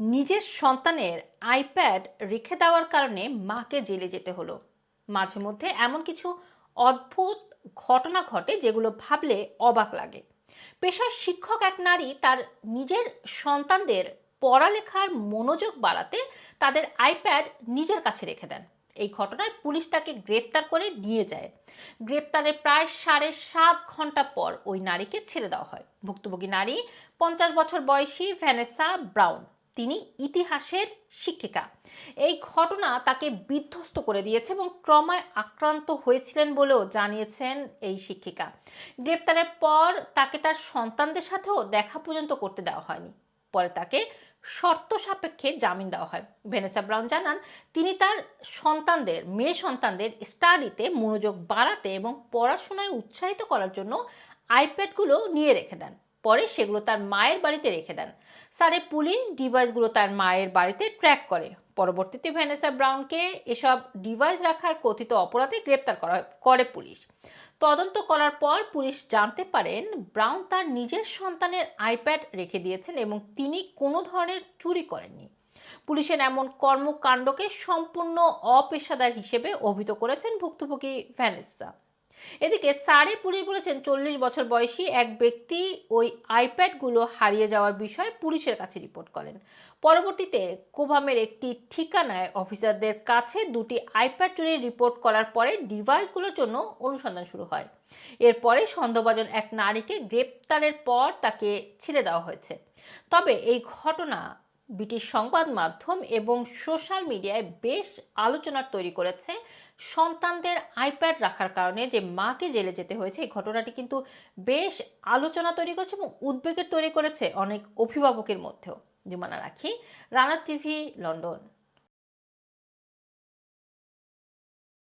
নিজের সন্তানের আইপ্যাড রেখে দেওয়ার কারণে মাকে জেলে যেতে হলো। মাঝে মধ্যে এমন কিছু অদ্ভুত ঘটনা ঘটে যেগুলো ভাবলে অবাক লাগে। পেশার শিক্ষক এক নারী তার নিজের সন্তানদের পড়ালেখার মনোযোগ বাড়াতে তাদের আইপ্যাড নিজের কাছে রেখে দেন। এই ঘটনায় পুলিশ তাকে গ্রেপ্তার করে নিয়ে যায়। গ্রেপ্তারের প্রায় সাড়ে সাত ঘণ্টা পর ওই নারীকে ছেড়ে দেওয়া হয়। ভুক্তভোগী নারী পঞ্চাশ বছর বয়সী ভ্যানেসা ব্রাউন। তিনি ইতিহাসের শিক্ষিকা। এই ঘটনা তাকে বিধ্বস্ত করে দিয়েছে এবং ট্রমায় আক্রান্ত হয়েছিলেন বলেও জানিয়েছেন এই শিক্ষিকা। গ্রেপ্তারের পর তাকে তার সন্তানদের সাথেও দেখা পর্যন্ত করতে দেওয়া হয়নি। পরে তাকে শর্ত সাপেক্ষে জামিন দেওয়া হয়। ভেনেসা ব্রাউন জানান, তিনি তার সন্তানদের, মেয়ে সন্তানদের স্টাডিতে মনোযোগ বাড়াতে এবং পড়াশোনায় উৎসাহিত করার জন্য আইপ্যাডগুলো নিয়ে রেখে দেন। পরে সেগুলো তার মায়ের বাড়িতে রেখে দেন। সারে পুলিশ ডিভাইসগুলো তার মায়ের বাড়িতে ট্র্যাক করে। পরবর্তীতে ভ্যানেসা ব্রাউনকে এসব ডিভাইস রাখার কথিত অপরাধে গ্রেপ্তার করা করে পুলিশ। তদন্ত করার পর পুলিশ জানতে পারেন, ব্রাউন তার নিজের সন্তানের আইপ্যাড রেখে দিয়েছেন এবং তিনি কোনো ধরনের চুরি করেননি। পুলিশের এমন কর্মকাণ্ডকে সম্পূর্ণ অপেশাদার হিসেবে অভিহিত করেছেন ভুক্তভোগী ভ্যানেসা। এদিকে সারে পুলিশ বলেছেন চল্লিশ বছর বয়সী এক ব্যক্তি ওই আইপ্যাডগুলো হারিয়ে যাওয়ার বিষয়ে পুলিশের কাছে রিপোর্ট করেন। পরবর্তীতে কোভামের একটি ঠিকানায় অফিসারদের কাছে দুটি আইপ্যাড চুরির রিপোর্ট করার পরে ডিভাইসগুলোর জন্য অনুসন্ধান শুরু হয়। এরপরে সন্দেহভাজন এক নারীকে গ্রেপ্তারের পর তাকে ছেড়ে দেওয়া হয়েছে। তবে এই ঘটনা ব্রিটিশ সংবাদ মাধ্যম এবং সোশ্যাল মিডিয়ায় বেশ আলোচনার তৈরি করেছে। সন্তানদের আইপ্যাড রাখার কারণে যে মাকে জেলে যেতে হয়েছে, এই ঘটনাটি কিন্তু বেশ আলোচনা তৈরি করেছে এবং উদ্বেগের তৈরি করেছে অনেক অভিভাবকের মধ্যেও। জুমানা রাখি, রানা টিভি, লন্ডন।